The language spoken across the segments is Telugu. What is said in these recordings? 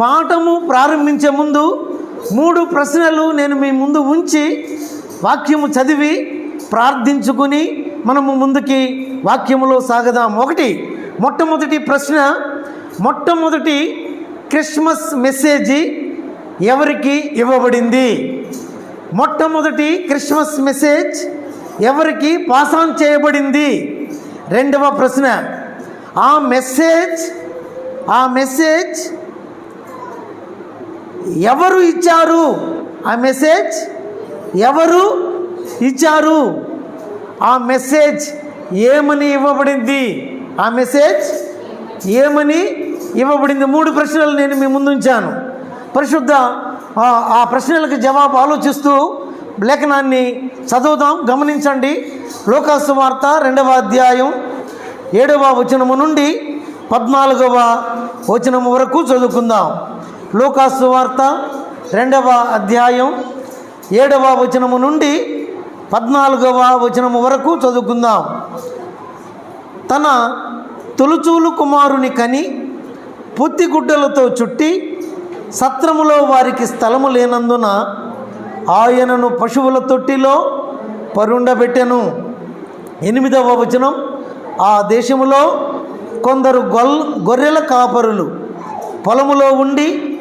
పాఠము ప్రారంభించే ముందు మూడు ప్రశ్నలు నేను మీ ముందు ఉంచి వాక్యము చదివి ప్రార్థించుకుని మనము ముందుకి వాక్యములో సాగదాం. ఒకటి మొట్టమొదటి ప్రశ్న మొట్టమొదటి క్రిస్మస్ మెసేజ్ ఎవరికి ఇవ్వబడింది? మొట్టమొదటి క్రిస్మస్ మెసేజ్ ఎవరికి పాస్ ఆన్ చేయబడింది? రెండవ ప్రశ్న ఆ మెసేజ్ ఆ మెసేజ్ ఎవరు ఇచ్చారు? ఆ మెసేజ్ ఎవరు ఇచ్చారు? ఆ మెసేజ్ ఏమని ఇవ్వబడింది? ఆ మెసేజ్ ఏమని ఇవ్వబడింది? మూడు ప్రశ్నలు నేను మీ ముందుంచాను పరిశుద్ధ ఆ- ఆ ప్రశ్నలకు జవాబు ఆలోచిస్తూ లేఖనాన్ని చదువుదాం. గమనించండి. లోకాసు వార్త రెండవ అధ్యాయం ఏడవ వచనము నుండి పద్నాలుగవ వచనము వరకు చదువుకుందాం. లూకాసు వార్త రెండవ అధ్యాయం ఏడవ వచనము నుండి పద్నాలుగవ వచనము వరకు చదువుకుందాం. తన తొలుచూలు కుమారుని కని పుత్తిగుడ్డలతో చుట్టి సత్రములో వారికి స్థలము లేనందున ఆయనను పశువుల తొట్టిలో పరుండబెట్టెను. ఎనిమిదవ వచనం ఆ దేశములో కొందరు గొల్ గొర్రెల కాపరులు పొలములో ఉండి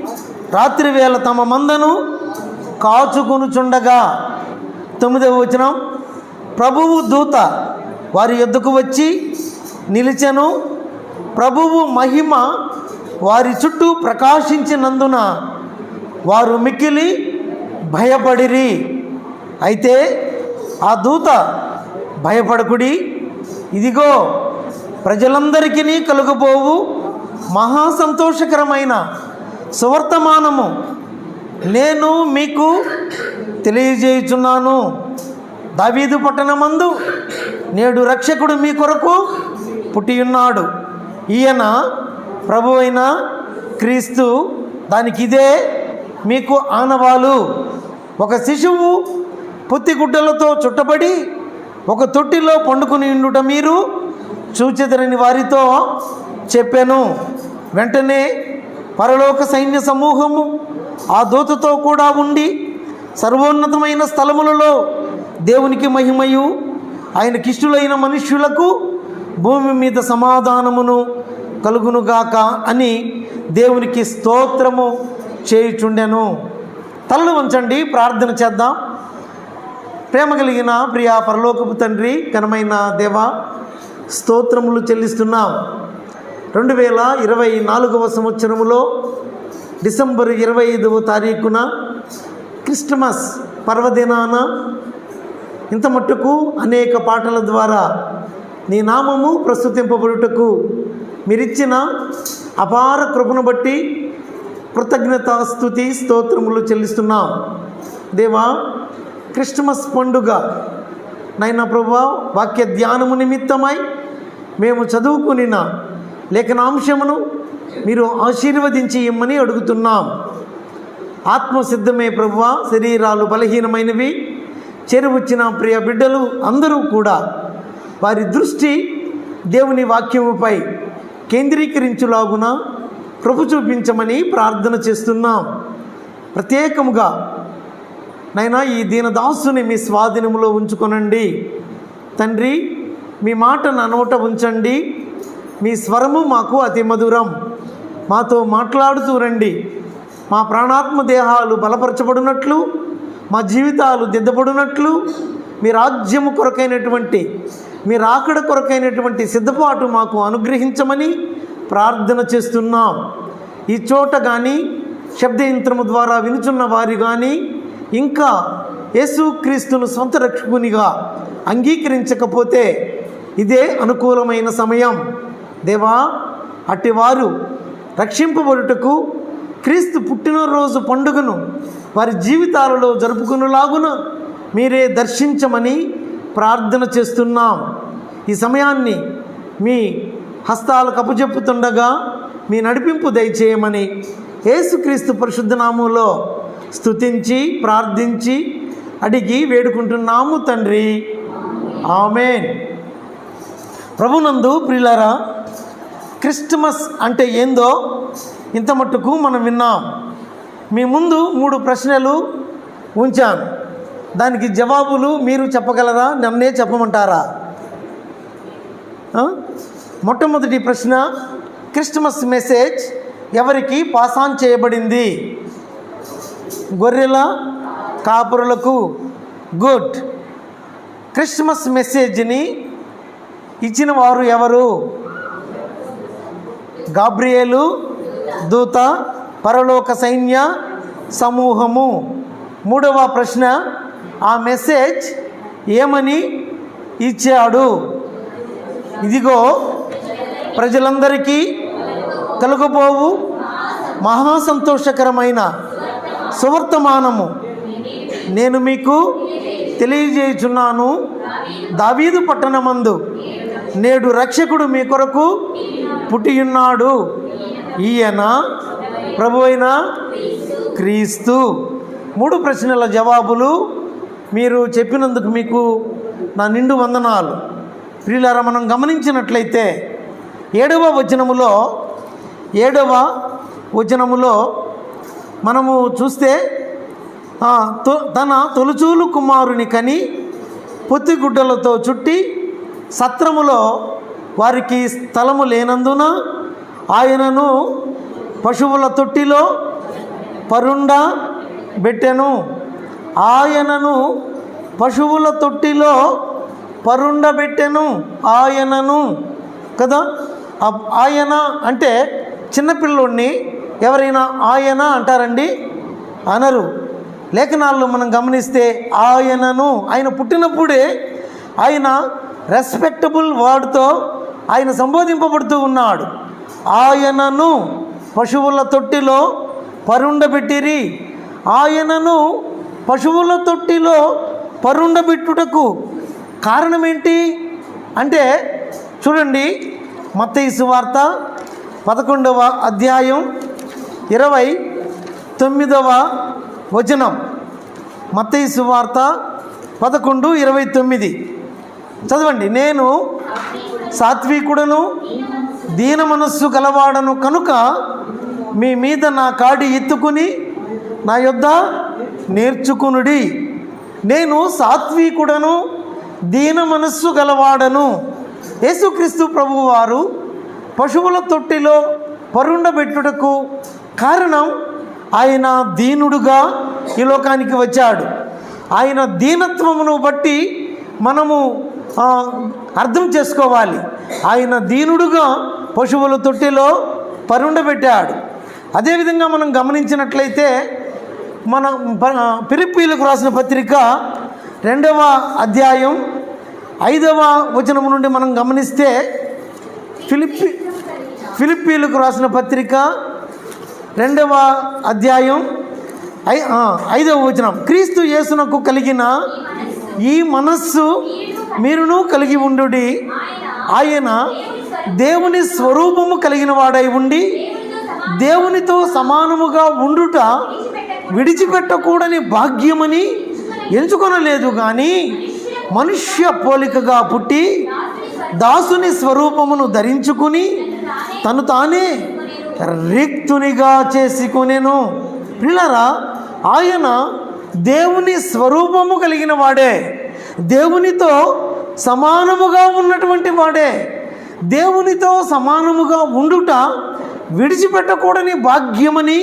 రాత్రివేళ తమ మందను కాచుకొనుచుండగా. తొమ్మిదవ వచనం. ప్రభువు దూత వారి యొద్దకు వచ్చి నిలిచెను. ప్రభువు మహిమ వారి చుట్టూ ప్రకాశించినందున వారు మిక్కిలి భయపడిరి. అయితే ఆ దూత భయపడకుడి ఇదిగో ప్రజలందరికీ కలుగుబోవు. మహా సంతోషకరమైన సువర్తమానము. నేను మీకు తెలియజేయుచున్నాను. దావీదు పట్టణమందు నేడు రక్షకుడు మీ కొరకు పుట్టియున్నాడు. ఈయన ప్రభు అయిన క్రీస్తు దానికి ఇదే మీకు ఆనవాలు. ఒక శిశువు పొత్తిగుడ్డలతో చుట్టబడి ఒక తొట్టిలో పండుకుని ఉండుట మీరు చూచెదరని వారితో చెప్పాను. వెంటనే పరలోక సైన్య సమూహము ఆ దూతతో కూడా ఉండి సర్వోన్నతమైన స్థలములలో దేవునికి మహిమయు ఆయన కిష్టులైన మనుష్యులకు భూమి మీద సమాధానమును కలుగునుగాక అని దేవునికి స్తోత్రము చేయుచుండెను. తలలు ఉంచండి ప్రార్థన చేద్దాం. ప్రేమ కలిగిన ప్రియా పరలోకపు తండ్రి ఘనమైన దేవ స్తోత్రములు చెల్లిస్తున్నాం. రెండు వేల ఇరవై నాలుగవ సంవత్సరంలో డిసెంబర్ ఇరవై ఐదవ తారీఖున క్రిస్టమస్ పర్వదినాన ఇంత మట్టుకు అనేక పాటల ద్వారా నీ నామము ప్రస్తుతింపబడుటకు మీరిచ్చిన అపార కృపను బట్టి కృతజ్ఞతాస్తుతి స్తోత్రములు చెల్లిస్తున్నాం. దేవా క్రిస్టమస్ పండుగ నైనా ప్రభా వాక్య ధ్యానము నిమిత్తమై మేము చదువుకునిన లేఖనాంశమును మీరు ఆశీర్వదించి ఇమ్మని అడుగుతున్నాం. ఆత్మసిద్ధమే ప్రభువ శరీరాలు బలహీనమైనవి. చేరువచ్చిన ప్రియ బిడ్డలు అందరూ కూడా వారి దృష్టి దేవుని వాక్యముపై కేంద్రీకరించులాగున ప్రభు చూపించమని ప్రార్థన చేస్తున్నాం. ప్రత్యేకముగా నైనా ఈ దీనదాసుని మీ స్వాధీనంలో ఉంచుకొనండి. తండ్రి మీ మాట నా నోట ఉంచండి. మీ స్వరము మాకు అతి మధురం. మాతో మాట్లాడుతూ రండి. మా ప్రాణాత్మ దేహాలు బలపరచబడినట్లు మా జీవితాలు దిద్దబడినట్లు మీ రాజ్యము కొరకైనటువంటి మీ రాకడ కొరకైనటువంటి సిద్ధపాటు మాకు అనుగ్రహించమని ప్రార్థన చేస్తున్నాం. ఈ చోట కానీ శబ్దయంత్రము ద్వారా వినుచున్న వారి కానీ ఇంకా యేసుక్రీస్తును సొంత రక్షకునిగా అంగీకరించకపోతే ఇదే అనుకూలమైన సమయం. దేవా అట్టివారు రక్షింపబడుటకు క్రీస్తు పుట్టినరోజు పండుగను వారి జీవితాలలో జరుపుకునేలాగున మీరే దర్శించమని ప్రార్థన చేస్తున్నాం. ఈ సమయాన్ని మీ హస్తాలు కప్పుచెప్పుతుండగా మీ నడిపింపు దయచేయమని యేసుక్రీస్తు పరిశుద్ధనామంలో స్తుతించి ప్రార్థించి అడిగి వేడుకుంటున్నాము తండ్రి. ఆమెన్. ప్రభునందు ప్రిలరా క్రిస్టమస్ అంటే ఏందో ఇంత మట్టుకు మనం విన్నాం. మీ ముందు మూడు ప్రశ్నలు ఉంచాను. దానికి జవాబులు మీరు చెప్పగలరా? నన్నే చెప్పమంటారా? మొట్టమొదటి ప్రశ్న క్రిస్టమస్ మెసేజ్ ఎవరికి పాస్ ఆన్ చేయబడింది? గొర్రెల కాపురులకు. గుడ్. క్రిస్మస్ మెసేజ్ని ఇచ్చిన వారు ఎవరు? గాబ్రియేలు దూత పరలోక సైన్య సమూహము. మూడవ ప్రశ్న ఆ మెసేజ్ ఏమని ఇచ్చాడు? ఇదిగో ప్రజలందరికీ కలుగబోవు మహాసంతోషకరమైన సువర్తమానము. నేను మీకు తెలియజేయుచున్నాను దావీదు పట్టణమందు. నేడు రక్షకుడు మీ కొరకు పుట్టియున్నాడు. ఈయన ప్రభు అయిన క్రీస్తు. మూడు ప్రశ్నల జవాబులు మీరు చెప్పినందుకు మీకు నా నిండు వందనాలు. ప్రియులారా మనం గమనించినట్లయితే ఏడవ వచనములో ఏడవ వచనములో మనము చూస్తే తొ- తన తొలుచూలు కుమారుని కని పొత్తిగుడ్డలతో చుట్టి సత్రములో వారికి స్థలము లేనందున ఆయనను పశువుల తొట్టిలో పరుండ పెట్టెను ఆయనను పశువుల తొట్టిలో పరుండ పెట్టెను ఆయనను. కదా? ఆయన అంటే చిన్నపిల్లోడిని ఎవరైనా ఆయన అంటారండి? అనరు. లేఖనాల్లో మనం గమనిస్తే ఆయనను ఆయన పుట్టినప్పుడే ఆయన రెస్పెక్టబుల్ వర్డ్తో ఆయన సంబోధింపబడుతూ ఉన్నాడు. ఆయనను పశువుల తొట్టిలో పరుండబెట్టిరి. ఆయనను పశువుల తొట్టిలో పరుండబెట్టుటకు కారణం ఏంటి అంటే చూడండి మత్తయి వార్త పదకొండవ అధ్యాయం ఇరవై తొమ్మిదవ వచనం. మత్తయి వార్త పదకొండు ఇరవై తొమ్మిది. చదవండి. నేను సాత్వికుడను దీన మనస్సు గలవాడను కనుక మీ మీద నా కాడి ఎత్తుకుని నా యొద్ద నేర్చుకునుడి. నేను సాత్వికుడను దీన మనస్సు గలవాడను. యేసుక్రీస్తు ప్రభువారు పశువుల తొట్టిలో పరుండబెట్టుటకు కారణం ఆయన దీనుడుగా ఈ లోకానికి వచ్చాడు. ఆయన దీనత్వమును బట్టి మనము అర్థం చేసుకోవాలి. ఆయన దీనుడుగా పశువుల తొట్టిలో పరుండబెట్టాడు అదేవిధంగా మనం గమనించినట్లయితే మన పిరిపీలకు రాసిన పత్రిక రెండవ అధ్యాయం ఐదవ వచనం నుండి మనం గమనిస్తే ఫిలిప్పి ఫిలిప్పీలకు రాసిన పత్రిక రెండవ అధ్యాయం ఐ ఐదవ వచనం. క్రీస్తు యేసునకు కలిగిన ఈ మనస్సు మీరును కలిగి ఉండు ఆయన దేవుని స్వరూపము కలిగిన వాడై ఉండి దేవునితో సమానముగా ఉండుట విడిచిపెట్టకూడని భాగ్యమని ఎంచుకొనలేదు కానీ మనుష్య పోలికగా పుట్టి దాసుని స్వరూపమును ధరించుకుని తను తానే రిక్తునిగా చేసుకునేను. పిల్లరా ఆయన దేవుని స్వరూపము కలిగిన వాడే. దేవునితో సమానముగా ఉన్నటువంటి వాడే. దేవునితో సమానముగా ఉండుట విడిచిపెట్టకూడని భాగ్యమని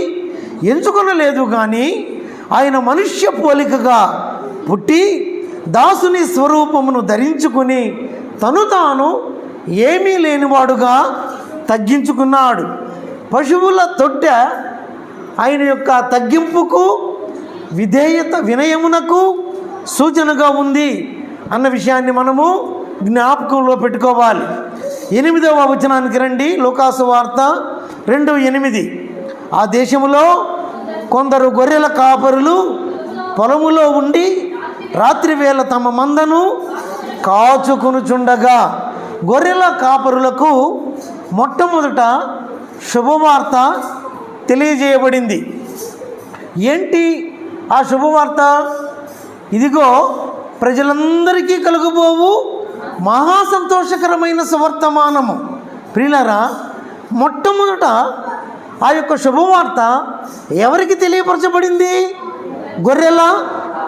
ఎంచుకొనలేదు కానీ ఆయన మనుష్య పోలికగా పుట్టి దాసుని స్వరూపమును ధరించుకుని తను తాను ఏమీ లేనివాడుగా తగ్గించుకున్నాడు. పశువుల తొట్టె ఆయన యొక్క తగ్గింపుకు విధేయత వినయమునకు సూచనగా ఉంది అన్న విషయాన్ని మనము జ్ఞాపకంలో పెట్టుకోవాలి. ఎనిమిదవ వచనానికి రండి. లోకాసు వార్త రెండు ఎనిమిది. ఆ దేశంలో కొందరు గొర్రెల కాపరులు పొలములో ఉండి రాత్రి వేళ తమ మందను కాచుకొనుచుండగా గొర్రెల కాపరులకు మొట్టమొదట శుభవార్త తెలియజేయబడింది. ఏంటి ఆ శుభవార్త? ఇదిగో ప్రజలందరికీ కలుగుబోవు మహా సంతోషకరమైన సువర్తమానము. ప్రియులరా మొట్టమొదట ఆ యొక్క శుభవార్త ఎవరికి తెలియపరచబడింది? గొర్రెల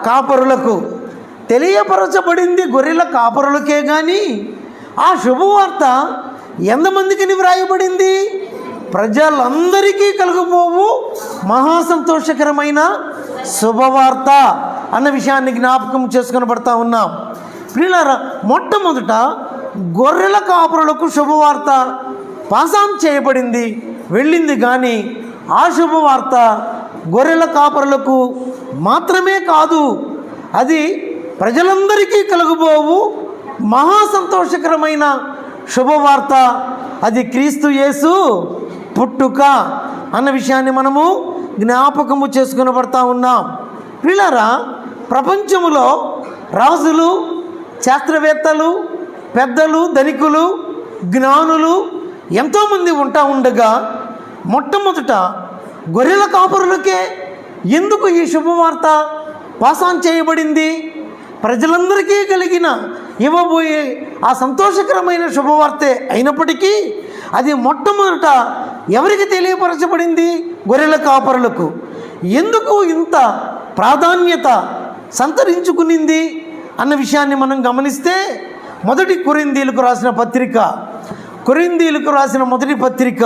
కాపరులకు. తెలియపరచబడింది గొర్రెల కాపరులకే కానీ ఆ శుభవార్త ఎంతమందికి వ్రాయబడింది ప్రజలందరికీ కలుగుపోవు మహాసంతోషకరమైన శుభవార్త అన్న విషయాన్ని జ్ఞాపకం చేసుకుని పడతా ఉన్నాం. ప్రియులారా మొట్టమొదట గొర్రెల కాపురులకు శుభవార్త పాసాం చేయబడింది వెళ్ళింది కానీ ఆ శుభవార్త గొర్రెల కాపరులకు మాత్రమే కాదు అది ప్రజలందరికీ కలుగుబోవు మహా సంతోషకరమైన శుభవార్త. అది క్రీస్తు యేసు పుట్టుక అన్న విషయాన్ని మనము జ్ఞాపకము చేసుకుని పడతా ఉన్నాం. వీళ్ళారా ప్రపంచములో రాజులు శాస్త్రవేత్తలు పెద్దలు ధనికులు జ్ఞానులు ఎంతోమంది ఉంటా ఉండగా మొట్టమొదట గొర్రెల కాపురులకే ఎందుకు ఈ శుభవార్త పాసాన్ చేయబడింది? ప్రజలందరికీ కలిగిన ఇవ్వబోయే ఆ సంతోషకరమైన శుభవార్తే అయినప్పటికీ అది మొట్టమొదట ఎవరికి తెలియపరచబడింది? గొర్రెల కాపరులకు. ఎందుకు ఇంత ప్రాధాన్యత సంతరించుకునింది? అన్న విషయాన్ని మనం గమనిస్తే మొదటి కొరిందీలకు రాసిన పత్రిక కొరిందీలకు రాసిన మొదటి పత్రిక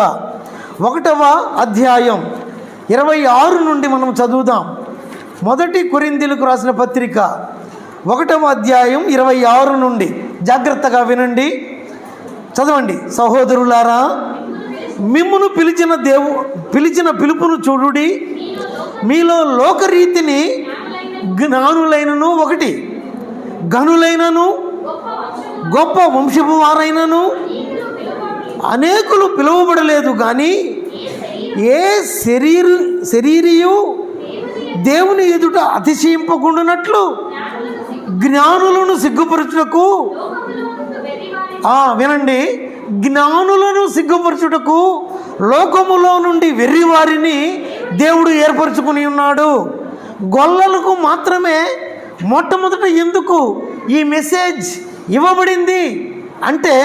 ఒకటవ అధ్యాయం ఇరవై ఆరు నుండి మనం చదువుదాం. మొదటి కొరిందీలకు రాసిన పత్రిక ఒకటవ అధ్యాయం ఇరవై ఆరు నుండి. జాగ్రత్తగా వినండి. చదవండి. సహోదరులారా మిమ్మును పిలిచిన దేవు పిలిచిన పిలుపును చూడుడి. మీలో లోకరీతిని జ్ఞానులైనను ఒకటి గనులైనను గొప్ప వంశపు వారైనను అనేకులు పిలువబడలేదు కానీ ఏ శరీర శరీరియు దేవుని ఎదుట అతిశయింపకుండానట్లు జ్ఞానులను సిగ్గుపరచుటకు వినండి. జ్ఞానులను సిగ్గుపరచుటకు లోకములో నుండి వెర్రివారిని దేవుడు ఏర్పరచుకుని ఉన్నాడు. గొల్లలకు మాత్రమే మొట్టమొదట ఎందుకు ఈ మెసేజ్ ఇవ్వబడింది అంటే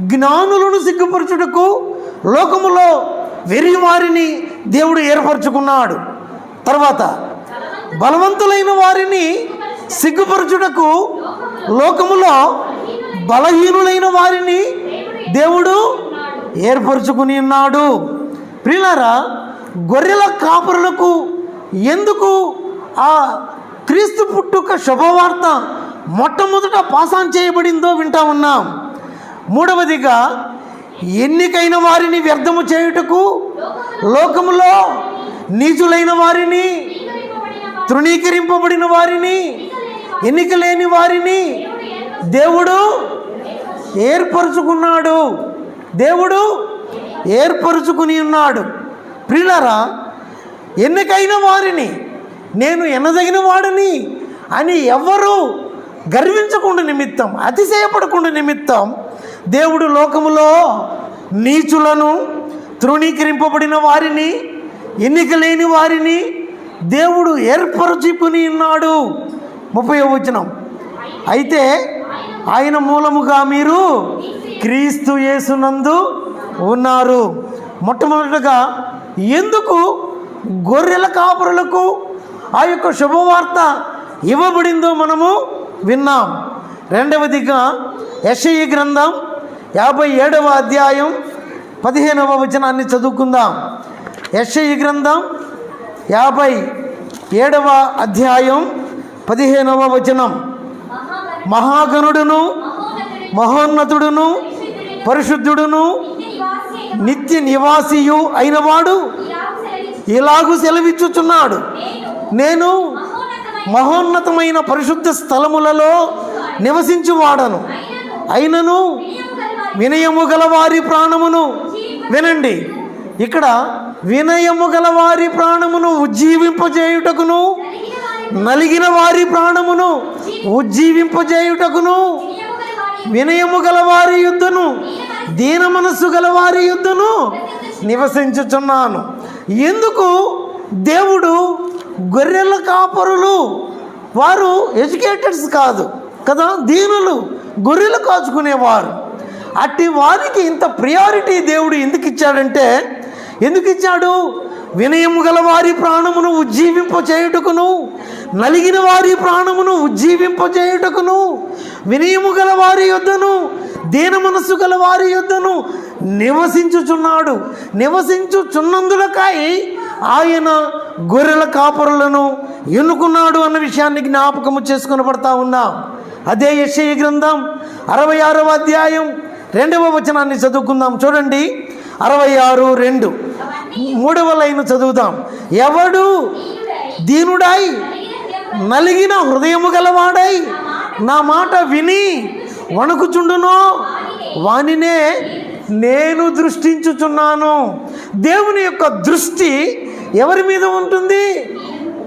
జ్ఞానులను సిగ్గుపరచుటకు లోకములో వెర్రివారిని దేవుడు ఏర్పరచుకున్నాడు. తర్వాత బలవంతులైన వారిని సిగ్గుపరచుటకు లోకములో బలహీనులైన వారిని దేవుడు ఏర్పరచుకుని ఉన్నాడు. ప్రియులారా గొర్రెల కాపురులకు ఎందుకు ఆ క్రీస్తు పుట్టుక శుభవార్త మొట్టమొదట పాసాన్ చేయబడిందో వింటా ఉన్నాం. మూడవదిగా ఎన్నికైన వారిని వ్యర్థము చేయుటకు లోకములో నీచులైన వారిని తృణీకరింపబడిన వారిని ఎన్నిక లేని వారిని దేవుడు ఏర్పరుచుకున్నాడు. దేవుడు ఏర్పరుచుకుని ఉన్నాడు. ప్రిలరా ఎన్నికైన వారిని నేను ఎనదగిన వాడిని అని ఎవరు గర్వించకుండా నిమిత్తం అతిశయపడకుండా నిమిత్తం దేవుడు లోకములో నీచులను తృణీకరింపబడిన వారిని ఎన్నిక లేని వారిని దేవుడు ఏర్పరచుకుని ఉన్నాడు. ముప్పై వచనం. అయితే ఆయన మూలముగా మీరు క్రీస్తు యేసునందు ఉన్నారు. మొట్టమొదటగా ఎందుకు గొర్రెల కాపురులకు ఆ యొక్క శుభవార్త ఇవ్వబడిందో మనము విన్నాం. రెండవదిగా యశయి గ్రంథం యాభై ఏడవ అధ్యాయం పదిహేనవ వచనాన్ని చదువుకుందాం. యశయి గ్రంథం యాభై ఏడవ అధ్యాయం పదిహేనవ వచనం. మహాగణుడును మహోన్నతుడును పరిశుద్ధుడును నిత్య నివాసియు అయినవాడు ఇలాగు సెలవిచ్చుచున్నాడు. నేను మహోన్నతమైన పరిశుద్ధ స్థలములలో నివసించువాడను. అయినను వినయము గల వారి ప్రాణమును వినండి. ఇక్కడ వినయము గల వారి ప్రాణమును ఉజ్జీవింపజేయుటకును నలిగిన వారి ప్రాణమును ఉజ్జీవింపజేయుటకును వినయము గల వారి యుద్ధను దీన మనస్సు గల వారి యుద్ధను నివసించుచున్నాను. ఎందుకు? దేవుడు గొర్రెల కాపరులు. వారు ఎడ్యుకేటెడ్స్ కాదు కదా? దీనులు గొర్రెలు కాచుకునేవారు. అట్టి వారికి ఇంత ప్రియారిటీ దేవుడు ఎందుకు ఇచ్చాడంటే ఎందుకు ఇచ్చాడు? వినయము గల వారి ప్రాణమును ఉజ్జీవింప చేయుటకును నలిగిన వారి ప్రాణమును ఉజ్జీవింప చేయుటకును వినయము గల వారి యొద్దను దీన మనస్సు గల వారి యొద్దను నివసించుచున్నాడు. నివసించుచున్నందులకై ఆయన గొర్రెల కాపరులను ఎన్నుకున్నాడు అన్న విషయాన్ని జ్ఞాపకము చేసుకుని పడతా ఉన్నాం. అదే యశయ గ్రంథం అరవై ఆరవ అధ్యాయం రెండవ వచనాన్ని చదువుకుందాం. చూడండి. అరవై ఆరు రెండు. మూడవ లైన్ చదువుదాం. ఎవడు దీనుడై నలిగిన హృదయము గలవాడై నా మాట విని వణుకుచుండునో? వానినే నేను దృష్టించుచున్నాను. దేవుని యొక్క దృష్టి ఎవరి మీద ఉంటుంది?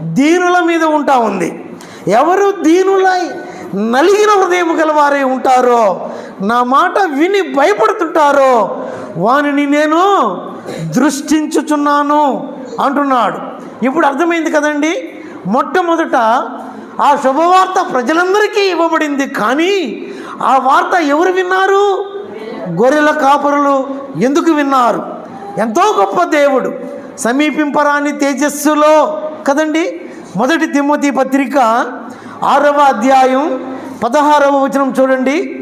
దీనుల మీద ఉంటా ఉంది. ఎవరు దీనులై నలిగిన హృదయం గలవారై ఉంటారో నా మాట విని భయపడుతుంటారో? వానిని నేను దృష్టించుచున్నాను అంటున్నాడు. ఇప్పుడు అర్థమైంది కదండి? మొట్టమొదట ఆ శుభవార్త ప్రజలందరికీ ఇవ్వబడింది కానీ ఆ వార్త ఎవరు విన్నారు? గొర్రెల కాపరులు ఎందుకు విన్నారు? ఎంతో గొప్ప దేవుడు. సమీపింపరాని తేజస్సులో కదండి? మొదటి తిమ్మతి పత్రిక ఆరవ అధ్యాయం పదహారవ వచనం చూడండి.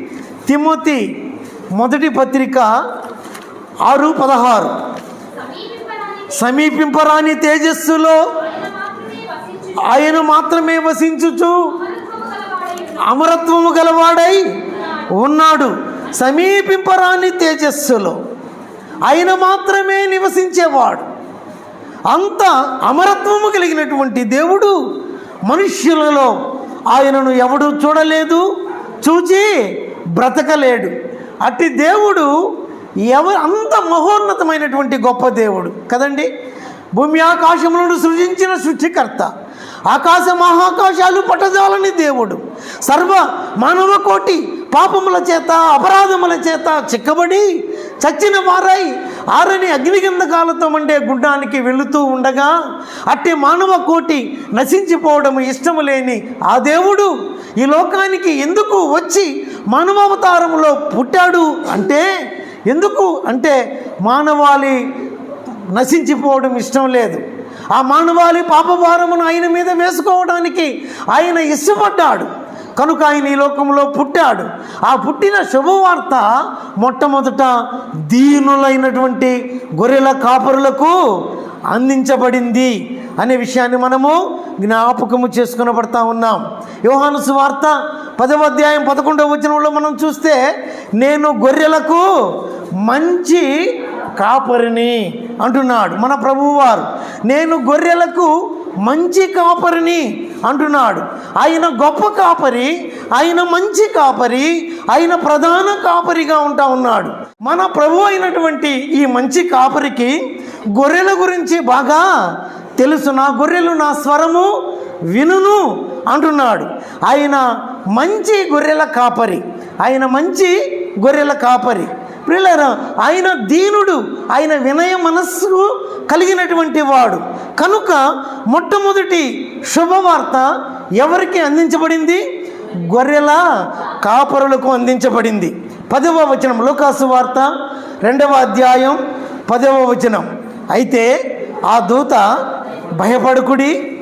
తిమ్మతి మొదటి పత్రిక ఆరు పదహారు. సమీపింపరాని తేజస్సులో ఆయన మాత్రమే వసించుచు అమరత్వము గలవాడై ఉన్నాడు. సమీపింపరాని తేజస్సులో ఆయన మాత్రమే నివసించేవాడు. అంత అమరత్వము కలిగినటువంటి దేవుడు మనుష్యులలో ఆయనను ఎవడు చూడలేదు. చూచి బ్రతకలేడు. అట్టి దేవుడు ఎవరు అంత మహోన్నతమైనటువంటి గొప్ప దేవుడు కదండి? భూమి ఆకాశములను సృజించిన సృష్టికర్త. ఆకాశ మహాకాశాలు పట్టజాలని దేవుడు. సర్వ మానవ కోటి పాపముల చేత అపరాధముల చేత చిక్కబడి చచ్చిన వారై ఆరని అగ్నిగంధకాలతో మండే గుడ్డానికి వెళుతూ ఉండగా అట్టి మానవ కోటి నశించిపోవడం ఇష్టము లేని ఆ దేవుడు ఈ లోకానికి ఎందుకు వచ్చి మానవావతారంలో పుట్టాడు అంటే ఎందుకు? అంటే మానవాళి నశించిపోవడం ఇష్టం లేదు. ఆ మానవాళి పాపభారమును ఆయన మీద వేసుకోవడానికి ఆయన ఇష్టపడ్డాడు. కనుక ఆయన ఈ లోకంలో పుట్టాడు. ఆ పుట్టిన శుభవార్త మొట్టమొదట దీనులైనటువంటి గొర్రెల కాపరులకు అందించబడింది. అనే విషయాన్ని మనము జ్ఞాపకము చేసుకుని పడతా ఉన్నాం. యోహాను సువార్త పదవ అధ్యాయం పదకొండవ వచనంలో మనం చూస్తే నేను గొర్రెలకు మంచి కాపరిని అంటున్నాడు మన ప్రభువారు నేను గొర్రెలకు మంచి కాపరిని అంటున్నాడు. ఆయన గొప్ప కాపరి ఆయన మంచి కాపరి ఆయన ప్రధాన కాపరిగా ఉంటా ఉన్నాడు. మన ప్రభు అయినటువంటి ఈ మంచి కాపరికి గొర్రెల గురించి బాగా తెలుసు నా గొర్రెలు నా స్వరము వినును అంటున్నాడు. ఆయన మంచి గొర్రెల కాపరి. ఆయన మంచి గొర్రెల కాపరి. ప్రియులారా ఆయన దీనుడు ఆయన వినయ మనస్సు కలిగినటువంటి వాడు. కనుక మొట్టమొదటి శుభవార్త ఎవరికి అందించబడింది? గొర్రెల కాపరులకు అందించబడింది. పదవ వచనం లోకాసు వార్త రెండవ అధ్యాయం పదవ వచనం. అయితే ఆ దూత భయపడుకుడి.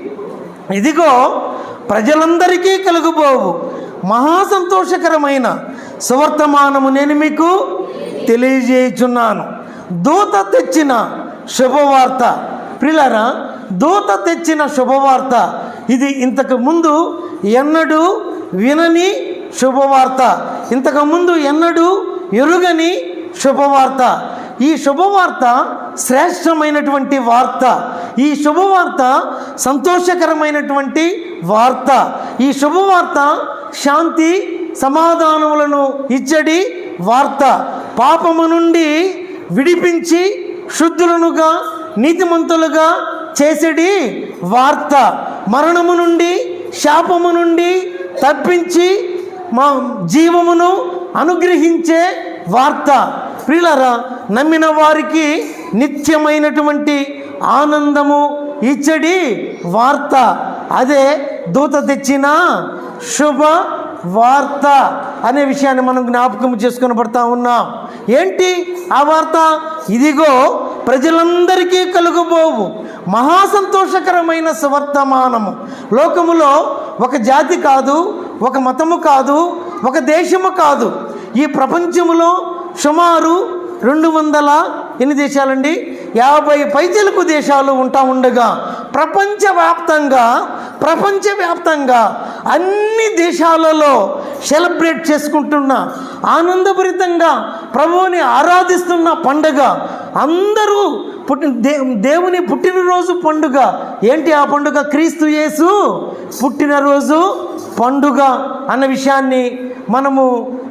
ఇదిగో ప్రజలందరికీ కలుగుబోవు. మహా సంతోషకరమైన సువర్తమానము నేను మీకు తెలియజేయుచున్నాను. దూత తెచ్చిన శుభవార్త. ప్రిలరా దూత తెచ్చిన శుభవార్త. ఇది ఇంతకు ముందు ఎన్నడూ వినని శుభవార్త. ఇంతకు ముందు ఎన్నడూ ఎరుగని శుభవార్త. ఈ శుభవార్త శ్రేష్టమైనటువంటి వార్త. ఈ శుభవార్త సంతోషకరమైనటువంటి వార్త. ఈ శుభవార్త శాంతి సమాధానములను ఇచ్చడి వార్త. పాపము నుండి విడిపించి శుద్ధులనుగా నీతిమంతులుగా చేసేడి వార్త. మరణము నుండి శాపము నుండి తప్పించి మా జీవమును అనుగ్రహించే వార్త. ప్రిలరా నమ్మిన వారికి నిత్యమైనటువంటి ఆనందము ఇచ్చడి వార్త. అదే దూత తెచ్చిన శుభ వార్త అనే విషయాన్ని మనం జ్ఞాపకం చేసుకుని పడతా ఉన్నాం. ఏంటి ఆ వార్త? ఇదిగో ప్రజలందరికీ కలుగుబోవు. మహా సంతోషకరమైన సువర్తమానము. లోకములో ఒక జాతి కాదు ఒక మతము కాదు ఒక దేశము కాదు. ఈ ప్రపంచములో సుమారు రెండు వందల ఎన్ని దేశాలండి? యాభై పైచలకు దేశాలు ఉంటా ఉండగా ప్రపంచవ్యాప్తంగా ప్రపంచవ్యాప్తంగా అన్ని దేశాలలో సెలబ్రేట్ చేసుకుంటున్న ఆనందభరితంగా ప్రభువుని ఆరాధిస్తున్న పండుగ అందరూ పుట్టిన దే దేవుని పుట్టినరోజు పండుగ. ఏంటి ఆ పండుగ? క్రీస్తు యేసు పుట్టినరోజు పండుగ అన్న విషయాన్ని మనము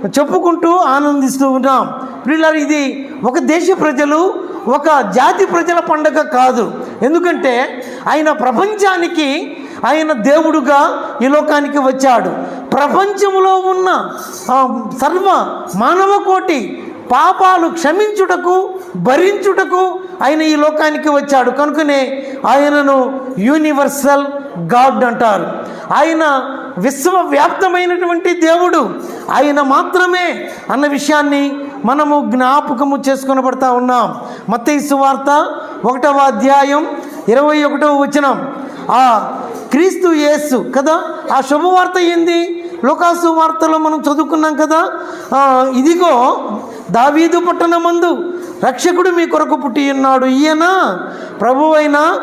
చెప్పుకుంటూ ఆనందిస్తూ ఉన్నాం పిల్లలు ఇది ఒక దేశ ప్రజలు ఒక జాతి ప్రజల పండగ కాదు. ఎందుకంటే ఆయన ప్రపంచానికి ఆయన దేవుడుగా ఈ లోకానికి వచ్చాడు. ప్రపంచంలో ఉన్న సర్వ మానవ కోటి పాపాలు క్షమించుటకు భరించుటకు ఆయన ఈ లోకానికి వచ్చాడు. కనుకనే ఆయనను యూనివర్సల్ గాడ్ అంటారు. ఆయన విశ్వవ్యాప్తమైనటువంటి దేవుడు. ఆయన మాత్రమే అన్న విషయాన్ని మనము జ్ఞాపకము చేసుకొని పడతా ఉన్నాం. మత్తయి వార్త ఒకటవ అధ్యాయం ఇరవై ఒకటవ వచనం. ఆ క్రీస్తు యేసు కదా? ఆ శుభవార్త ఏంది? లోకాసు వార్తలో మనం చదువుకున్నాం కదా? ఇదిగో దావీదు పట్టణమందు రక్షకుడు మీ కొరకు పుట్టి ఉన్నాడు. ఈయన ప్రభువైన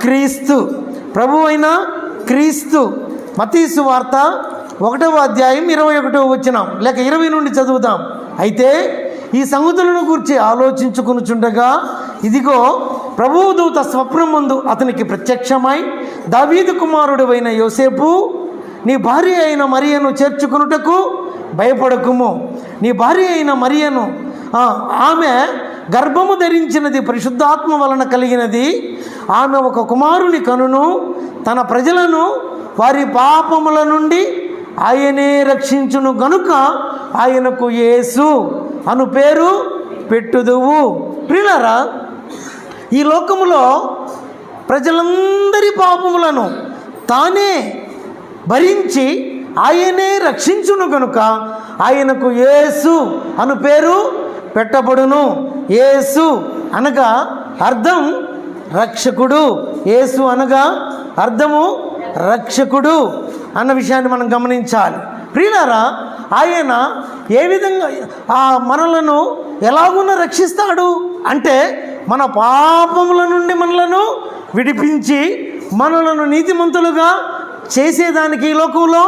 క్రీస్తు. ప్రభువైన క్రీస్తు. మతీసు వార్త ఒకటవ అధ్యాయం ఇరవై ఒకటవ వచ్చినాం లేక ఇరవై నుండి చదువుదాం. అయితే ఈ సంగతులను గురించి ఆలోచించుకునుచుండగా ఇదిగో ప్రభువు దూత స్వప్నం ముందు అతనికి ప్రత్యక్షమై దావీదు కుమారుడు అయిన యోసేపు నీ భార్య అయిన మరియను చేర్చుకునుటకు భయపడకుము. నీ భార్య అయిన మరియను ఆమె గర్భము ధరించినది పరిశుద్ధాత్మ వలన కలిగినది. ఆమె ఒక కుమారుని కనును తన ప్రజలను వారి పాపముల నుండి ఆయనే రక్షించును గనుక ఆయనకు యేసు అను పేరు పెట్టుదువు. ప్రిలరా ఈ లోకములో ప్రజలందరి పాపములను తానే భరించి ఆయనే రక్షించును గనుక ఆయనకు యేసు అను పేరు పెట్టబడును. యేసు అనగా అర్థం రక్షకుడు. యేసు అనగా అర్థము రక్షకుడు అన్న విషయాన్ని మనం గమనించాలి. ప్రియులారా ఆయన ఏ విధంగా ఆ మనలను ఎలాగున రక్షిస్తాడు? అంటే మన పాపముల నుండి మనలను విడిపించి మనలను నీతిమంతులుగా చేసేదానికి ఈ లోకంలో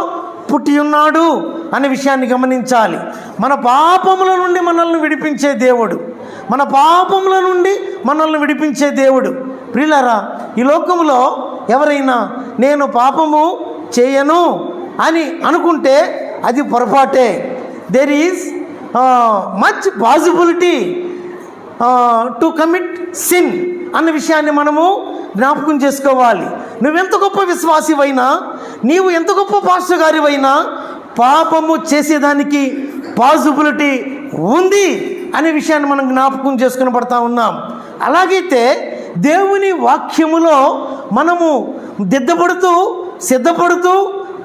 పుట్టి ఉన్నాడు అనే విషయాన్ని గమనించాలి. మన పాపముల నుండి మనల్ని విడిపించే దేవుడు. మన పాపముల నుండి మనల్ని విడిపించే దేవుడు. ప్రియులారా ఈ లోకంలో ఎవరైనా నేను పాపము చేయను అని అనుకుంటే అది పొరపాటే. There is much possibility to commit sin అన్న విషయాన్ని మనము జ్ఞాపకం చేసుకోవాలి. నువ్వెంత గొప్ప విశ్వాసివైనా నీవు ఎంత గొప్ప పాస్టర్ గారివైనా పాపము చేసేదానికి పాసిబిలిటీ ఉంది అనే విషయాన్ని మనం జ్ఞాపకం చేసుకుని పడతా ఉన్నాం. అలాగైతే దేవుని వాక్యములో మనము దిద్దపడుతూ సిద్ధపడుతూ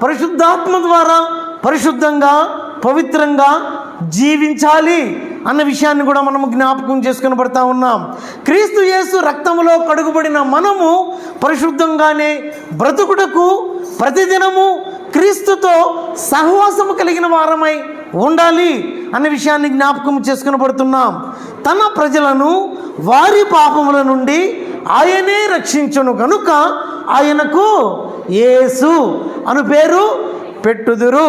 పరిశుద్ధాత్మ ద్వారా పరిశుద్ధంగా పవిత్రంగా జీవించాలి. అన్న విషయాన్ని కూడా మనము జ్ఞాపకం చేసుకుని పడతా ఉన్నాం. క్రీస్తు యేసు రక్తములో కడుగుబడిన మనము పరిశుద్ధంగానే బ్రతుకుటకు ప్రతిదినము క్రీస్తుతో సహవాసము కలిగిన వారమై ఉండాలి అన్న విషయాన్ని జ్ఞాపకం చేసుకుని పడుతున్నాం. తన ప్రజలను వారి పాపముల నుండి ఆయనే రక్షించును కనుక ఆయనకు యేసు అను పేరు పెట్టుదురు.